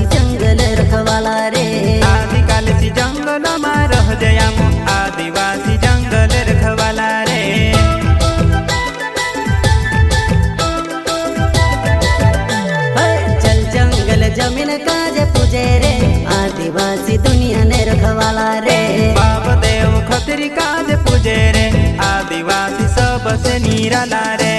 कालसी जंगल रखवाला रे। आदि कालसी जंगल मा रह गया मु आदिवासी जंगल रखवाला रे। चल जंगल ज़मीन काज पूजे रे। आदिवासी दुनिया ने रखवाला रे। बाप देव खतरी काज पूजे रे। आदिवासी सबसे निराला रे।